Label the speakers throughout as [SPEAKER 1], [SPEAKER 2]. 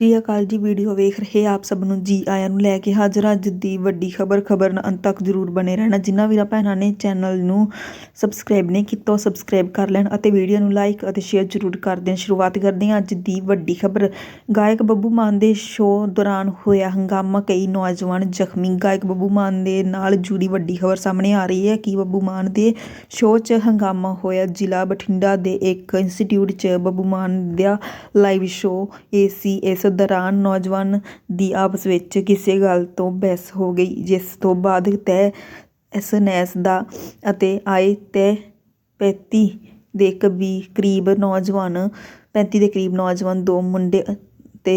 [SPEAKER 1] ਸ੍ਰੀ ਅਕਾਲ ਜੀ, ਵੀਡੀਓ ਵੇਖ ਰਹੇ ਆਪ ਸਭ ਨੂੰ ਜੀ ਆਇਆਂ ਨੂੰ ਲੈ ਕੇ ਹਾਜ਼ਰ ਅੱਜ ਦੀ ਵੱਡੀ ਖਬਰ ਖਬਰ ਨਾਲ ਅੰਤ ਤੱਕ ਜ਼ਰੂਰ ਬਣੇ ਰਹਿਣਾ। ਜਿਨ੍ਹਾਂ ਵੀਰਾਂ ਭੈਣਾਂ ਨੇ ਚੈਨਲ ਨੂੰ ਸਬਸਕ੍ਰਾਈਬ ਨਹੀਂ ਕੀਤਾ, ਉਹ ਸਬਸਕ੍ਰਾਈਬ ਕਰ ਲੈਣ ਅਤੇ ਵੀਡੀਓ ਨੂੰ ਲਾਈਕ ਅਤੇ ਸ਼ੇਅਰ ਜ਼ਰੂਰ ਕਰ ਦੇਣ। ਸ਼ੁਰੂਆਤ ਕਰਦੇ ਹਾਂ ਅੱਜ ਦੀ ਵੱਡੀ ਖਬਰ। ਗਾਇਕ ਬੱਬੂ ਮਾਨ ਦੇ ਸ਼ੋਅ ਦੌਰਾਨ ਹੋਇਆ ਹੰਗਾਮਾ, ਕਈ ਨੌਜਵਾਨ ਜ਼ਖਮੀ। ਗਾਇਕ ਬੱਬੂ ਮਾਨ ਦੇ ਨਾਲ ਜੁੜੀ ਵੱਡੀ ਖਬਰ ਸਾਹਮਣੇ ਆ ਰਹੀ ਹੈ ਕਿ ਬੱਬੂ ਮਾਨ ਦੇ ਸ਼ੋਅ 'ਚ ਹੰਗਾਮਾ ਹੋਇਆ। ਜ਼ਿਲ੍ਹਾ ਬਠਿੰਡਾ ਦੇ ਇੱਕ ਇੰਸਟੀਚਿਊਟ 'ਚ ਬੱਬੂ ਮਾਨ ਦਾ ਲਾਈਵ ਸ਼ੋਅ ਏਸੀ ਇਸ ਦੌਰਾਨ ਨੌਜਵਾਨ ਦੀ ਆਪਸ ਵਿੱਚ ਕਿਸੇ ਗੱਲ ਤੋਂ ਬਹਿਸ ਹੋ ਗਈ, ਜਿਸ ਤੋਂ ਬਾਅਦ ਤੈ ਐਸਐਨਐਸ ਦਾ ਅਤੇ ਆਏ ਤੈ ਪੈਂਤੀ ਦੇ ਕਬੀ ਕਰੀਬ ਨੌਜਵਾਨ 35 ਦੇ ਕਰੀਬ ਨੌਜਵਾਨ ਦੋ ਮੁੰਡੇ ਤੇ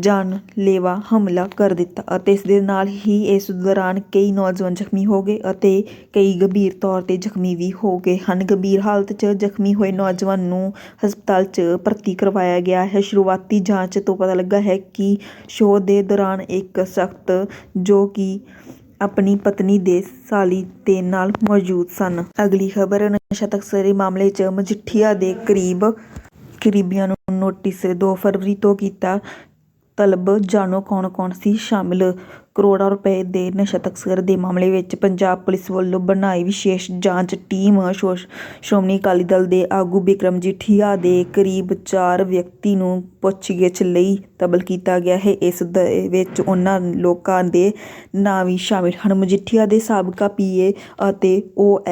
[SPEAKER 1] ਜਾਨਲੇਵਾ ਹਮਲਾ ਕਰ ਦਿੱਤਾ ਅਤੇ ਇਸ ਦੇ ਨਾਲ ਹੀ ਇਸ ਦੌਰਾਨ ਕਈ ਨੌਜਵਾਨ ਜ਼ਖਮੀ ਹੋ ਗਏ ਅਤੇ ਕਈ ਗੰਭੀਰ ਤੌਰ ਤੇ ਜ਼ਖਮੀ ਵੀ ਹੋ ਗਏ ਹਨ। ਗੰਭੀਰ ਹਾਲਤ 'ਚ ਜ਼ਖਮੀ ਹੋਏ ਨੌਜਵਾਨ ਨੂੰ ਹਸਪਤਾਲ 'ਚ ਭਰਤੀ ਕਰਵਾਇਆ ਗਿਆ ਹੈ। ਸ਼ੁਰੂਆਤੀ ਜਾਂਚ ਤੋਂ ਪਤਾ ਲੱਗਾ ਹੈ ਕਿ ਸ਼ੋਅ ਦੇ ਦੌਰਾਨ ਇੱਕ ਸ਼ਖਸ ਜੋ ਕਿ ਆਪਣੀ ਪਤਨੀ ਦੇ ਸਾਲੀ ਦੇ ਨਾਲ ਮੌਜੂਦ ਸਨ। ਅਗਲੀ ਖਬਰ, ਨਸ਼ਾ ਤਸਕਰੀ ਮਾਮਲੇ 'ਚ ਮਜੀਠੀਆ ਦੇ ਕਰੀਬ ਕਰੀਬੀਆਂ ਨੂੰ ਨੋਟਿਸ 2 ਫਰਵਰੀ ਤੋਂ ਕੀਤਾ ਤਲਬ ਜਾਣੋ ਕੌਣ ਕੌਣ ਸੀ ਸ਼ਾਮਿਲ? ਕਰੋੜਾਂ ਰੁਪਏ ਦੇ ਨਸ਼ਾ ਤਸਕਰ ਦੇ ਮਾਮਲੇ ਵਿੱਚ ਪੰਜਾਬ ਪੁਲਿਸ ਵੱਲੋਂ ਬਣਾਈ ਵਿਸ਼ੇਸ਼ ਜਾਂਚ ਟੀਮ। ਸ਼੍ਰੋਮਣੀ ਅਕਾਲੀ ਦਲ ਦੇ ਆਗੂ ਬਿਕਰਮ ਜੀਠੀਆ ਦੇ ਕਰੀਬ 4 ਵਿਅਕਤੀ ਨੂੰ ਪੁੱਛਗਿੱਛ ਲਈ ਤਬਲ ਕੀਤਾ ਗਿਆ ਹੈ। ਇਸ ਦੇ ਵਿੱਚ ਉਹਨਾਂ ਲੋਕਾਂ ਦੇ ਨਾਂ ਵੀ ਸ਼ਾਮਿਲ ਹਨ। ਮਜੀਠੀਆ ਦੇ ਸਾਬਕਾ ਪੀਏ ਅਤੇ ਉਹ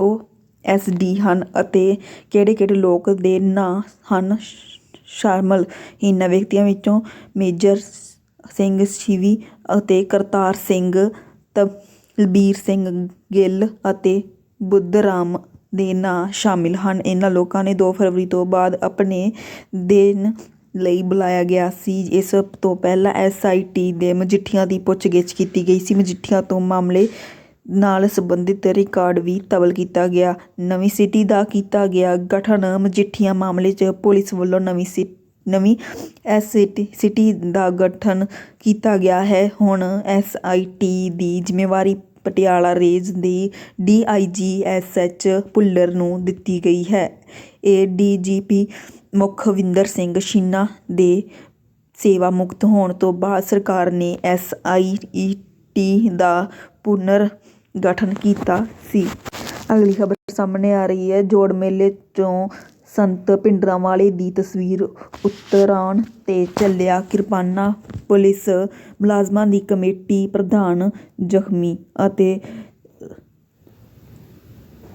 [SPEAKER 1] ਉਹ ਐਸ ਡੀ ਹਨ ਅਤੇ ਕਿਹੜੇ ਕਿਹੜੇ ਲੋਕ ਦੇ ਨਾਂ ਹਨ? ਸ਼ਾਮਲ ਇਹਨਾਂ ਵਿਅਕਤੀਆਂ ਵਿੱਚੋਂ ਮੇਜਰ ਸਿੰਘ ਸ਼ਿਵੀ ਅਤੇ ਕਰਤਾਰ ਸਿੰਘ, ਤਲਬੀਰ ਸਿੰਘ ਗਿੱਲ ਅਤੇ ਬੁੱਧਰਾਮ ਦੇ ਨਾਂ ਸ਼ਾਮਿਲ ਹਨ। ਇਹਨਾਂ ਲੋਕਾਂ ਨੇ ਦੋ ਫਰਵਰੀ ਤੋਂ ਬਾਅਦ ਆਪਣੇ ਦੇਣ ਲਈ ਬੁਲਾਇਆ ਗਿਆ ਸੀ। ਇਸ ਤੋਂ ਪਹਿਲਾਂ ਐਸਆਈਟੀ ਦੇ ਮਜੀਠੀਆਂ ਦੀ ਪੁੱਛਗਿੱਛ ਕੀਤੀ ਗਈ ਸੀ। ਮਜੀਠੀਆਂ ਤੋਂ ਮਾਮਲੇ ਨਾਲ ਸੰਬੰਧਿਤ ਰਿਕਾਰਡ ਵੀ ਤਬਲ ਕੀਤਾ ਗਿਆ। ਨਵੀਂ ਸਿਟੀ ਦਾ ਕੀਤਾ ਗਿਆ ਗਠਨ ਮਜੀਠੀਆ ਮਾਮਲੇ 'ਚ ਪੁਲਿਸ ਵੱਲੋਂ ਨਵੀਂ ਸਿ, ਨਵੀਂ ਐਸ ਸਿਟੀ ਦਾ ਗਠਨ ਕੀਤਾ ਗਿਆ ਹੈ। ਹੁਣ ਐਸ ਆਈ ਟੀ ਦੀ ਜ਼ਿੰਮੇਵਾਰੀ Patiala range the D I G S H Bhullar ਨੂੰ ਦਿੱਤੀ ਗਈ ਹੈ। ਇਹ ਡੀ ਜੀ ਪੀ ਮੁਖਵਿੰਦਰ ਸਿੰਘ ਸ਼ੀਨਾ ਦੇ ਸੇਵਾ ਮੁਕਤ ਹੋਣ ਤੋਂ ਬਾਅਦ ਸਰਕਾਰ ਨੇ ਐਸ ਆਈ ਟੀ ਦਾ ਪੁਨਰ ਗਠਨ ਕੀਤਾ ਸੀ। ਅਗਲੀ ਖਬਰ ਸਾਹਮਣੇ ਆ ਰਹੀ ਹੈ। ਜੋੜ ਮੇਲੇ ਚੋਂ ਸੰਤ ਭਿੰਡਰਾਂਵਾਲੇ ਦੀ ਤਸਵੀਰ ਉਤਰਾਉਣ ਤੇ ਚੱਲਿਆ ਕਿਰਪਾਨਾਂ। ਪੁਲਿਸ ਮੁਲਾਜ਼ਮਾਂ ਦੀ ਕਮੇਟੀ ਪ੍ਰਧਾਨ ਜ਼ਖਮੀ ਅਤੇ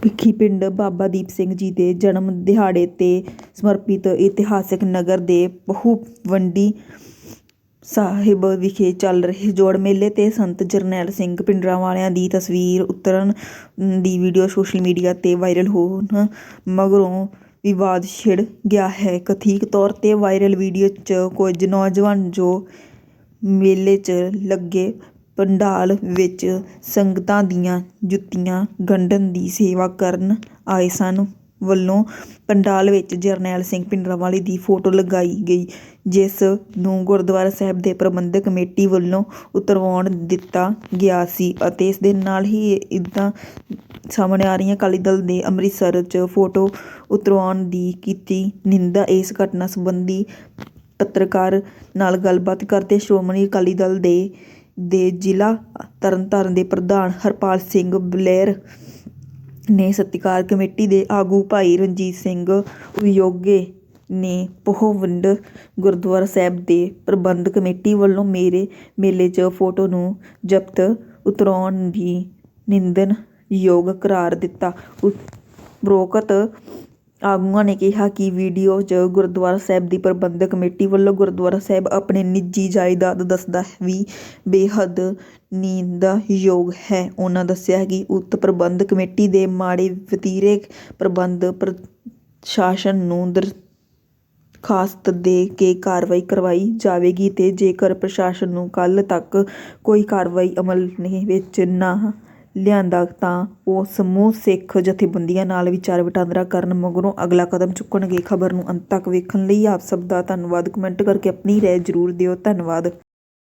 [SPEAKER 1] ਭਿੱਖੀ ਪਿੰਡ ਬਾਬਾ ਦੀਪ ਸਿੰਘ ਜੀ ਦੇ ਜਨਮ ਦਿਹਾੜੇ ਤੇ ਸਮਰਪਿਤ ਇਤਿਹਾਸਕ ਨਗਰ ਦੇ ਬਹੁਵੰਡੀ ਸਾਹਿਬ ਵਿਖੇ ਚੱਲ ਰਹੇ ਜੋੜ ਮੇਲੇ ਤੇ ਸੰਤ ਜਰਨੈਲ ਸਿੰਘ ਭਿੰਡਰਾਂਵਾਲਿਆਂ ਦੀ ਤਸਵੀਰ ਉਤਰਨ ਦੀ ਵੀਡੀਓ ਸੋਸ਼ਲ ਮੀਡੀਆ ਤੇ ਵਾਇਰਲ ਹੋਣ ਮਗਰੋਂ ਵਿਵਾਦ ਛਿੜ ਗਿਆ ਹੈ। ਕਥਿਤ ਤੌਰ ਤੇ ਵਾਇਰਲ ਵੀਡੀਓ 'ਚ ਕੁਝ ਨੌਜਵਾਨ ਜੋ ਮੇਲੇ 'ਚ ਲੱਗੇ ਪੰਡਾਲ ਵਿੱਚ ਸੰਗਤਾਂ ਦੀਆਂ ਜੁੱਤੀਆਂ ਗੰਢਣ ਦੀ ਸੇਵਾ ਕਰਨ ਆਏ ਸਨ। ਵੱਲੋਂ ਪੰਡਾਲ ਵਿੱਚ ਜਰਨੈਲ ਸਿੰਘ ਭਿੰਡਰਾਂਵਾਲੇ ਦੀ ਫੋਟੋ ਲਗਾਈ ਗਈ, ਜਿਸ ਨੂੰ ਗੁਰਦੁਆਰਾ ਸਾਹਿਬ ਦੇ ਪ੍ਰਬੰਧਕ ਕਮੇਟੀ ਵੱਲੋਂ ਉਤਰਵਾਉਣ ਦਿੱਤਾ ਗਿਆ ਸੀ ਅਤੇ ਇਸ ਦੇ ਨਾਲ ਹੀ ਇੱਦਾਂ ਸਾਹਮਣੇ ਆ ਰਹੀਆਂ ਅਕਾਲੀ ਦਲ ਦੇ ਅੰਮ੍ਰਿਤਸਰ 'ਚ ਫੋਟੋ ਉਤਰਵਾਉਣ ਦੀ ਕੀਤੀ ਨਿੰਦਾ। ਇਸ ਘਟਨਾ ਸੰਬੰਧੀ ਪੱਤਰਕਾਰ ਨਾਲ ਗੱਲਬਾਤ ਕਰਦੇ ਸ਼੍ਰੋਮਣੀ ਅਕਾਲੀ ਦਲ ਦੇ ਦੇ ਜ਼ਿਲ੍ਹਾ ਤਰਨਤਾਰਨ ਦੇ ਪ੍ਰਧਾਨ ਹਰਪਾਲ ਸਿੰਘ ਬਲੇਰ ਨੇ ਸਤਿਕਾਰ ਕਮੇਟੀ ਦੇ ਆਗੂ ਭਾਈ ਰਣਜੀਤ ਸਿੰਘ ਉਯੋਗੇ ਨੇ ਪੋਹਵੰਡ ਗੁਰਦੁਆਰਾ ਸਾਹਿਬ ਦੇ ਪ੍ਰਬੰਧ ਕਮੇਟੀ ਵੱਲੋਂ ਮੇਰੇ ਮੇਲੇ 'ਚ ਫੋਟੋ ਨੂੰ ਜ਼ਬਤ ਉਤਰਾਉਣ ਦੀ ਨਿੰਦਨ ਯੋਗ ਕਰਾਰ ਦਿੱਤਾ। ਉਪਰੋਕਤ ਆਗੂਆਂ ਨੇ ਕਿਹਾ ਕਿ ਵੀਡੀਓ 'ਚ ਗੁਰਦੁਆਰਾ ਸਾਹਿਬ ਦੀ ਪ੍ਰਬੰਧਕ ਕਮੇਟੀ ਵੱਲੋਂ ਗੁਰਦੁਆਰਾ ਸਾਹਿਬ ਆਪਣੇ ਨਿੱਜੀ ਜਾਇਦਾਦ ਦੱਸਦਾ ਵੀ ਬੇਹੱਦ ਨਿੰਦਾਯੋਗ ਹੈ। ਉਹਨਾਂ ਦੱਸਿਆ ਕਿ ਉਕਤ ਪ੍ਰਬੰਧਕ ਕਮੇਟੀ ਦੇ ਮਾੜੇ ਵਤੀਰੇ ਪ੍ਰਬੰਧ ਪ੍ਰਸ਼ਾਸਨ ਨੂੰ ਦਰ ਦਰਖਾਸਤ ਦੇ ਕੇ ਕਾਰਵਾਈ ਕਰਵਾਈ ਜਾਵੇਗੀ ਅਤੇ ਜੇਕਰ ਪ੍ਰਸ਼ਾਸਨ ਨੂੰ ਕੱਲ੍ਹ ਤੱਕ ਕੋਈ ਕਾਰਵਾਈ ਅਮਲ ਨਹੀਂ ਵਿੱਚ ਨਾ ਲਿਆਂਦਾ ਤਾਂ ਉਹ ਸਮੂਹ ਸਿੱਖ ਜਥੇਬੰਦੀਆਂ ਨਾਲ ਵਿਚਾਰ ਵਟਾਂਦਰਾ ਕਰਨ ਮਗਰੋਂ ਅਗਲਾ ਕਦਮ ਚੁੱਕਣਗੇ। ਖਬਰ ਨੂੰ ਅੰਤ ਤੱਕ ਵੇਖਣ ਲਈ ਆਪ ਸਭ ਦਾ ਧੰਨਵਾਦ। ਕਮੈਂਟ ਕਰਕੇ ਆਪਣੀ ਰਾਏ ਜ਼ਰੂਰ ਦਿਓ। ਧੰਨਵਾਦ।